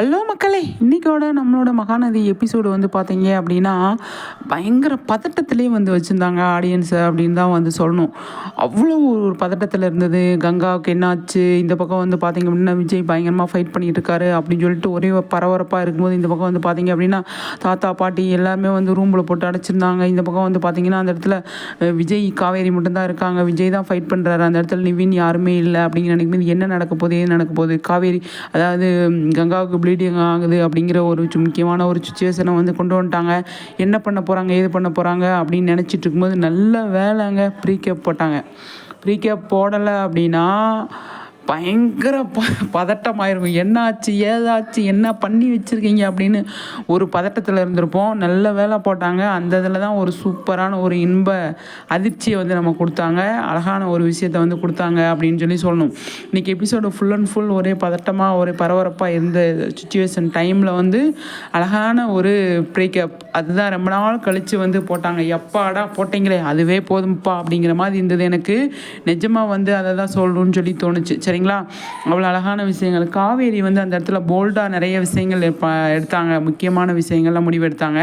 Hello மக்களே இன்றைக்கோட நம்மளோட Mahanadi episode வந்து பார்த்தீங்க அப்படின்னா பயங்கர பதட்டத்திலே வந்து வச்சுருந்தாங்க ஆடியன்ஸை அப்படின்னு தான் வந்து சொல்லணும். அவ்வளோ ஒரு பதட்டத்தில் இருந்தது. கங்காவுக்கு என்னாச்சு? இந்த பக்கம் வந்து பார்த்தீங்க அப்படின்னா விஜய் பயங்கரமாக ஃபைட் பண்ணிகிட்டு இருக்காரு அப்படின்னு சொல்லிட்டு ஒரே பரபரப்பாக இருக்கும்போது இந்த பக்கம் வந்து பார்த்தீங்க அப்படின்னா தாத்தா பாட்டி எல்லாருமே வந்து ரூமில் போட்டு அடைச்சிருந்தாங்க. இந்த பக்கம் வந்து பார்த்தீங்கன்னா அந்த இடத்துல விஜய் காவேரி மட்டும்தான் இருக்காங்க. விஜய் தான் ஃபைட் பண்ணுறாரு அந்த இடத்துல நிவின் யாருமே இல்லை அப்படிங்கிற நினைக்கும்போது என்ன நடக்க போகுது? ஏது நடக்க போகுது? காவேரி அதாவது கங்காவுக்கு இப்படி ப்ளீடிங் ஆகுது அப்படிங்கிற ஒரு முக்கியமான ஒரு சுச்சுவேஷனை வந்து கொண்டு வந்துட்டாங்க. என்ன பண்ண போகிறாங்க ஏது பண்ண போகிறாங்க அப்படின்னு நினச்சிட்டு இருக்கும்போது நல்ல வேலைங்க ப்ரீ கேப் போட்டாங்க. ப்ரீ கேப் போடலை அப்படின்னா பயங்கர ப பதட்டமாயிருக்கும். என்னாச்சு? ஏதாச்சு? என்ன பண்ணி வச்சுருக்கீங்க? அப்படின்னு ஒரு பதட்டத்தில் இருந்திருப்போம். நல்ல வேலை போட்டாங்க. அந்த இதில் தான் ஒரு சூப்பரான ஒரு இன்ப அதிர்ச்சியை வந்து நம்ம கொடுத்தாங்க. அழகான ஒரு விஷயத்தை வந்து கொடுத்தாங்க அப்படின்னு சொல்லி சொல்லணும். இன்றைக்கி எபிசோடு ஃபுல் அண்ட் ஃபுல் ஒரே பதட்டமாக ஒரே பரபரப்பாக இருந்த சுச்சுவேஷன் டைமில் வந்து அழகான ஒரு பிரேக்கப் அதுதான் ரொம்ப நாள் கழித்து வந்து போட்டாங்க. எப்பாடா போட்டீங்களே? அதுவே போதும்ப்பா. அப்படிங்கிற மாதிரி இருந்தது எனக்கு. நிஜமாக வந்து அதை தான் சொல்லணும்னு சொல்லி தோணுச்சு. சரிங்களா? அவ்வளோ அழகான விஷயங்கள். காவேரி வந்து அந்த இடத்துல போல்டாக நிறைய விஷயங்கள் எடுத்தாங்க. முக்கியமான விஷயங்கள்லாம் முடிவெடுத்தாங்க.